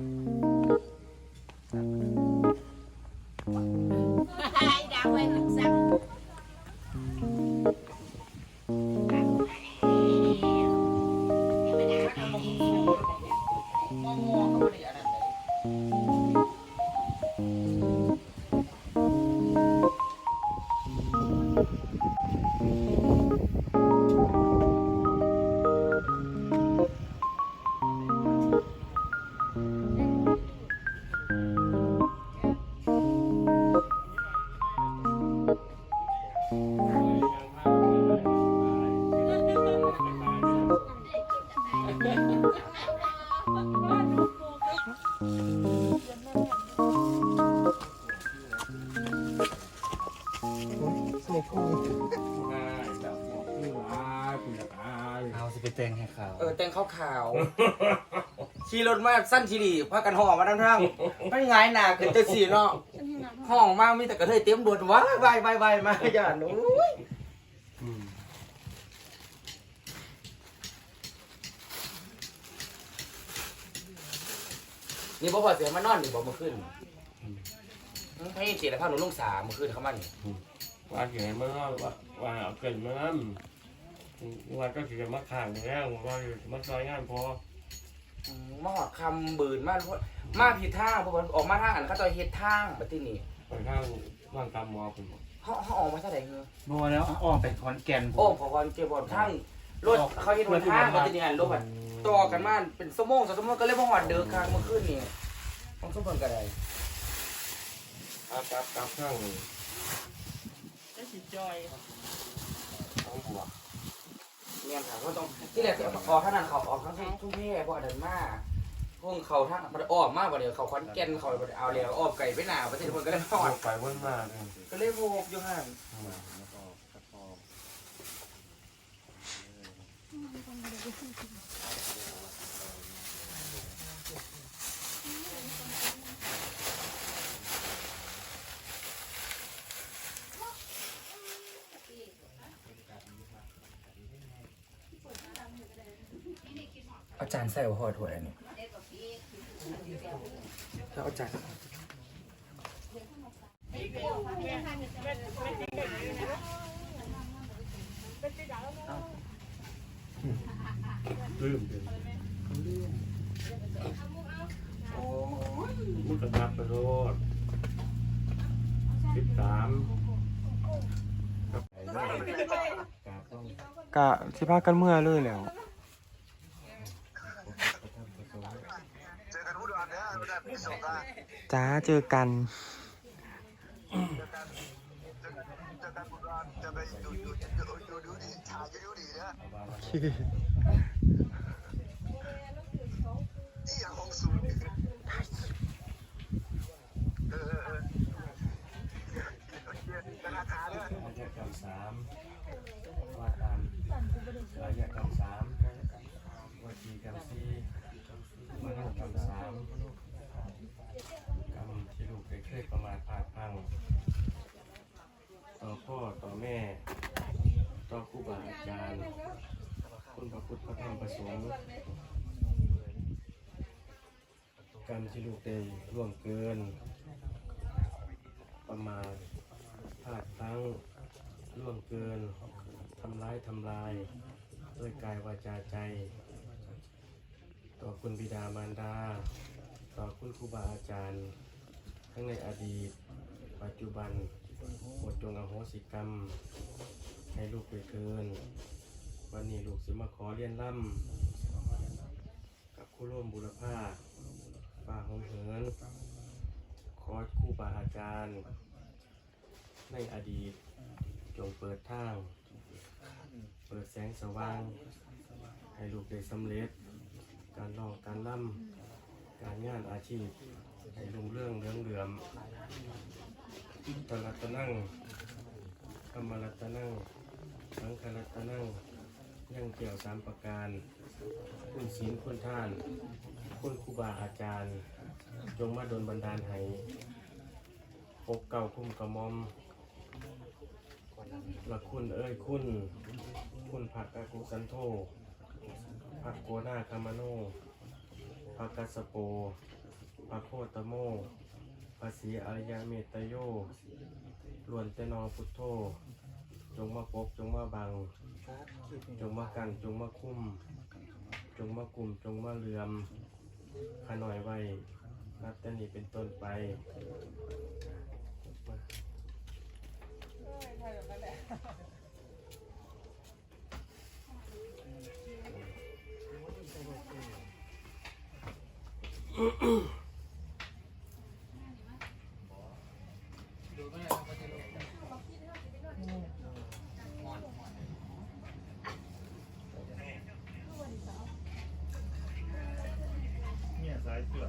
ดั แต่งให้เขาเออแต่งขาวขาวๆขี่รถมาสั้นชีดีพากันห่อมาทั้งทั้งไม่ไงายหนาขึ้นจะสีเนาะห้องมากมีแต่กระเทยเต็มบดว้ายไปไปไปมาอย่าหนูนี่บ่พอเสียมานอนนี่บ่มาขึ้นให้เสียแล้วพาหนูลงสามมาขึ้นเข้ามานี่ว่าเกิดมาว่าว่าเอาเกิดมานั่น ว่าก็เกิดมาข้างแล้วว่ามาซอยงานพออืมมาหอดคำบืนมากมาผิดทางเพราะว่าออกมาทางอันเขาจะเฮ็ดทางแบบที่นี่ไปข้างบ้านตามหมอผมเขาเขาออกมาเท่าไหร่เงือบัวแล้วอ้อมไปขอนแก่นโอ้พอวันเก็บบอลทั้งรถเขาเห็นวันทางมันจะเนี่ยรถแบบต่อกันมาเป็นสมงสองสมงก็เลยมาหอดเดือกกลางเมื่อคืนนี่ต้องสมบูรณ์กันได้ครับครับครับข้างต้องบวก เนี่ยค่ะก็ต้องที่แรกจะออกท่านั้นเขาออกทั้งทุ่งแพ่พวกเดินมาพวกเขาท่านมันอ้อมมากกว่าเดียวเขาคอนแก่นเขาเอาแล้วอ้อกไก่ไปหนาประเทศคนก็เลยหอดไปวนมาเลยก็เลยโวกอยู่ห่างอา จารย์ใส่หัวถั่วอันนี้แล้วอาจารย์ลืมเลยโอ้มุกทับไปโรดสิบสามกะสิพากันเมื่อเลยแล้ว จ้าเจอกันายกรรมสามว่าตามอายกรรมสามวจีกรรมสี่มโนกรรมสามกรรม เคยเคยประมาทพาดพัง ต่อพ่อต่อแม่ ต่อครูบาอาจารย์ คุณพระพุทธพระธรรมพระสงฆ์กรรมที่ลูกได้ล่วงเกิน ประมาทพลาดพลั้งล่วงเกินทำร้ายทำลาย ด้วยกายวาจาใจ ต่อคุณบิดามารดา ต่อคุณครูบาอาจารย์ ทั้งในอดีต ปัจจุบันหมดจงอโหสิกรรม ให้ลูกไปเกิน วันนี้ลูกสิมาขอเรียนล่ำกับคู่ร่วมบุรพาป่าหงเหิน ขอครูบาอาจารย์ ในอดีต จงเปิดทาง เปิดแสงสว่าง ให้ลูกได้สำเร็จ การร้องการล่ำการงานอาชีพ ให้รุ่งเรื่องเรื่องเหลือมตรัตนั่งกรรมรัตนั่งสังขรัตนั่งยังเกี่ยวสามประการ คุณศีลคุณท่าน คุณครูบาอาจารย์ จงมาดลบันดาลให้ปกเก่าคุ้มกระมอมละคุณเอ้ยคุณ คุณผักกากุสันโธผักโกนาคามโนผักกัสโป พระโคตโมภาษีอริยเมตโยล้วนแต่นอพุทโธ จงมาปก จงมาบัง จงมากัน จงมาคุ้ม จงมากลุ่ม จงมาเลือมขน่อยไว้นับแต่นี้เป็นต้นไปเนี่ยสายเสือ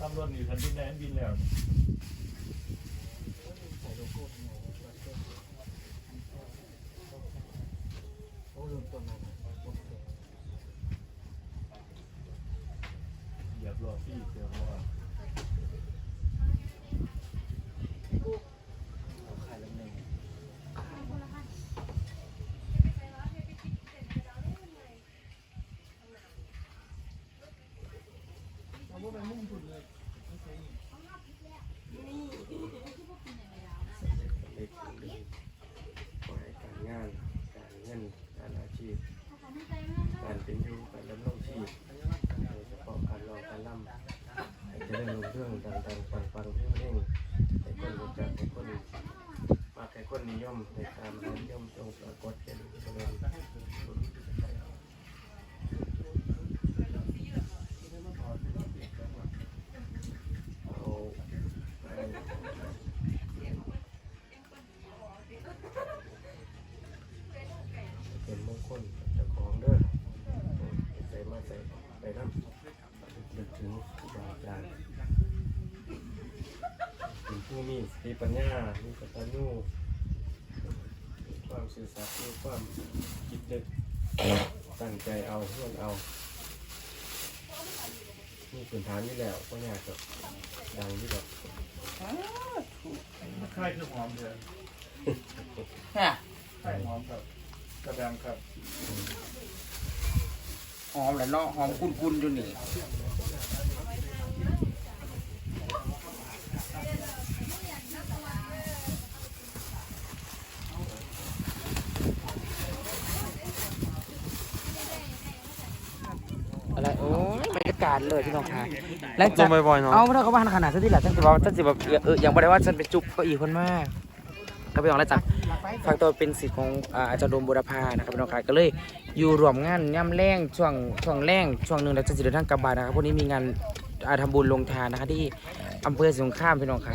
ตำรวจอยู่ทันทีแดนบินแล้วเหยียบรอพี่เดี๋ยวว่า เด็กดีขอให้การงาน การเงิน การอาชีพ การเป็นอยู่การดำรงชีพโดยเฉพาะการรองการล่ เจะได้ลงเรื่องดังๆฟังฟังเพ่งเร่งให้คนรู้จักให้คนมากให้คนนิยมให้ตามนั้นย่อมจงปรากฏเห็นเจริญเอาไป เป็นมงคลกับเจ้าของเด้อใส่มาใส่ไปน้ำนึกถึงครูบาอาจารย์เป็นผู้ มีสติปัญญา มีกตัญญูมีความสื่อสัตย์มีความคิดนึกตั้งใจเอาเพื่อนเอามีพื้นฐานนี่แล้วก็อยากจะดังที่แบบค่ายคือหอมเถอะเนี่ยค่ายหอมครับกระแบงครับหอมแหละเนาะหอมกุนๆอยู่นี่ อะไรโอ้ยบรรยา กาศเลยพี่น้องค่ะแล้วลงบ่อยๆเนาะ เอาไม่ต้องเขาบ้านขนาดนั้นที่หละฉันจะบอกฉันจะแบบเออยังไม่ได้ว่าฉันเป็นจุ๊บก็อีกคนมากก็ไปลองแล้วจ้ะฝากตัวเป็นสิทธิ์ของอ่าอาจารย์โดมบุรพานะครับพี่น้องค่ะก็เลยอยู่รวมงานย่ำแรงช่วงช่วงแรงช่วงหนึ่งแล้วจะเดินทางกลับบ้านนะครับพวกนี้มีงานอาทำบุญลงทานนะคะที่อำเภอสงขลามพี่น้องค่ะ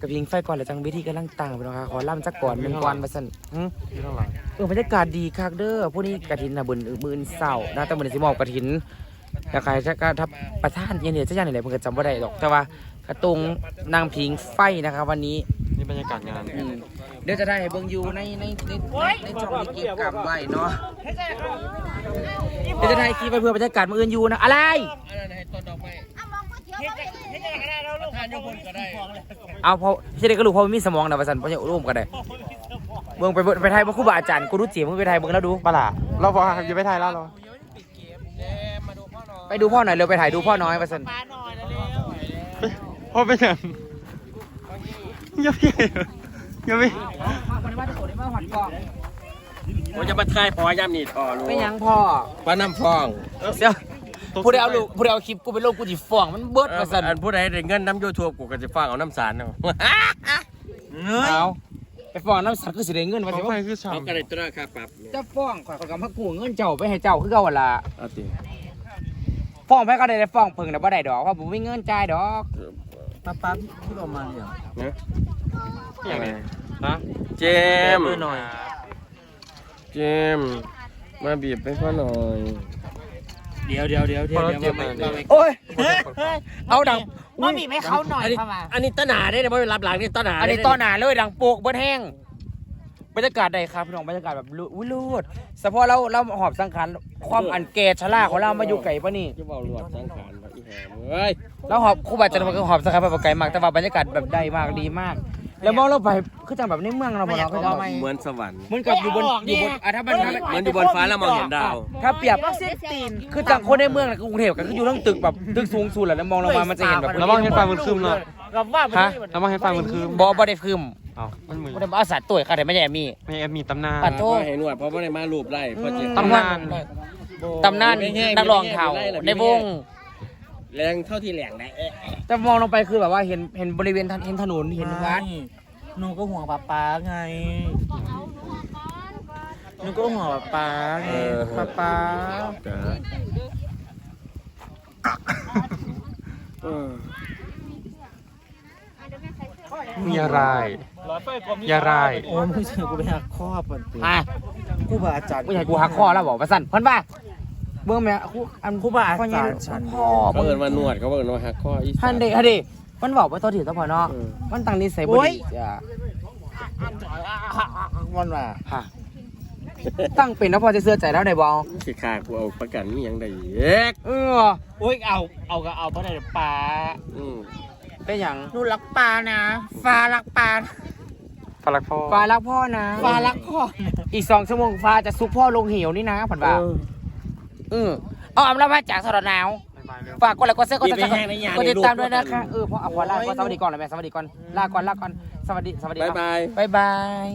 กระพิงไฟก่อนแล้วจังวิธีกำลังตั้งพี่น้องค่ะขอล่ำจักก่อนหนึ่งก่อนมาสั่นหึ ที่ข้างหลัง เออบรรยากาศดีคักเด้อพวกนี้กระถินนะบุญมือนเศร้านะแต่มือสิมอบกระถิน แต่ใครจะก็ทับประท่านเย็นเนี่ยจะย่างไหนเพิ่นก็จำบ่ได้หรอกแต่ว่ากระตุงนางพิงไฟนะครับ วันนี้นี่บรรยากาศงานอืมเดี๋ยวจะได้ให้เบิ่งอยู่ในในในในในช่องที่เก็บกรรมไว้เนาะเดี๋ยวจะได้คลิปไปเพื่อบรรยากาศมืออื่นอยู่นะอะไร เอาพอเช่นเด็กก็รู้เพราะมันมีสมองนะประสันเพราะจะร่วมกันได้เบิ่งไปเบิ่งไปไทยบ่ครูบาอาจารย์กูรู้จีมึงไปไทยเบิ่งแล้วดูปะล่ะเราบอกครับอยู่ไปไทยแล้วเหรอ ไปไปดูพ่อหน่อยเร็วไปถ่ายดูพ่อน้อยประสันพ่อเป็นยังอย่าพี่อย่าพี่วันนี้ว่าจะโสดได้มาหอดกล้องผมจะมาทายพอย่ำนี่ต่อรู้ไม่ยังพ่อป้าน้ำฟองเดี๋ยวผู้ใดเอาลูกผู้ใดเอาคลิปกูไปลงกูจิฟ้องมันเบิดประสันอันผู้ใดได้เงินน้ำยูทูบกูก็จะฟังเอาน้ำสารเอาเอาไปฟ้องน้ำสัตว์คือสิได้เงินมาเขาสิไปว่าคือฉ่เอากระไรตัวราคาปรับจะฟ้องข่อยข่อยก็มากู้เงินเจ้าไปให้เจ้าคือเก่าหั่นล่ะเอาติ ฟ้องไปก็ได้ได้ฟ้องเพิ่งน่ะบ่ได้ดอกเพราะผมมีเงินจ่ายดอกป้าป้าพูดออกมาเนี่ยนะำอย่างไรฮะเจมส์มือหน่อย เจมส์มาบีบให้พ่อหน่อย เดี๋ยวเดี๋ยวเดี๋ยวเดี๋ยวเดี๋ยวมาโอ้ยเอาดังมาบีบให้เขาหน่อยอันนี้เข้ามาอันนี้ต้นหนาได้เนี่ยไม่รับหลังนี่ต้นหนาอันนี้ต้อนหนาเลยดังโปกเบิดแห้ง บรรยากาศใดครับพี่น้องบรรยากาศแบบลุอุ้ยลูดเฉพาะเราเราหอบสังขารความอันแก่ชราของเรามาอยู่ไก่ปะนี่จะบอกหลวดสังขารว่าอีแหมเอ้ยเราหอบครูบาอาจารย์มันก็หอบสังขารแบบไก่มากแต่ว่าบรรยากาศแบบใดมากดีมาก แล้วมองเราไปคือจังแบบในเมืองเราบ่เนาะคือจังแบบเหมือนสวรรค์เหมือนกับอยู่บนอยู่บนอะถ้ามันถ้าเหมือนอยู่บนฟ้าแล้วมองเห็นดาว ถ้าเปรียบคือจังคนในเมืองน่ะคือกรุงเทพก็คืออยู่ทั้งตึกแบบตึกสูงสุดแหละแล้วมองลงมามันจะเห็นแบบระวังเห็นฟ้ามันคืมเนาะกับว่าฮะระวังเห็นฟ้ามันคืมบ่บ่ได้พึม เอ้ามันมือบ่ได้เอาสัตว์ตัวค่ะแต่ไม่ใช่มีไม่แอบมีตำนาน ปัดโทษเห็นหนวดเพราะว่าในมารูปไล่เพราะเจ็บตำนาน ตำนานนักร้องเถ่าในวง แรงเท่าที่แหลงได้แต่มองลงไปคือแบบว่าเห็นเห็นบริเวณถนนเห็นถนนเห็นวัดหนูก็ห่วงป้าป้าไงหนูก็ห่วงป้าป้าไงป้าป้า มีอะไรอย่าไราย โอ้ไม่ใช่กูไปหักข้อปันติอะกูบาอาจารย์ไม่ใช่กูหักคอแล้วบอกว่าสั่นเพิ่นว่าเบิ่งแม่ครูอันครูบาอาจารย์ฉันพ่อเขาเอินว่าหนวดเขาเอินว่าหักข้ออีสาฮันน เดฮันเดมันบอกว่าตัวถือตัวพอเนาะมันตั้งนิสัยบ่ดีจ้ะวันว่าฮะตั้งเป็นแล้วพอจะเสื้อใจแล้วได้บ่สิขากูเอาประกันนี่ยังได้เอ๊กเออโอ้ยเอาเอาก็เอาเพราะไหนป้าอืม เป็นหยังหนูรักป้านะ ฟ้ารักป้าฟารักพ่อฟ้ารักพ่อนะ ฟ้ารักพ่ออีกสองชั่วโมงฟ้าจะซุกพ่อลงเหวนี่นะผันว่าเออเอาอำลามาจากสระหนาว ฝากกดไลค์กดแชร์กดติดตามกดติดตามด้วยนะคะเออเพราะเอาขอลาก็สวัสดีก่อนเลยแม่สวัสดีก่อนลาก่อนลาก่อนสวัสดีสวัสดีบายบายบายบาย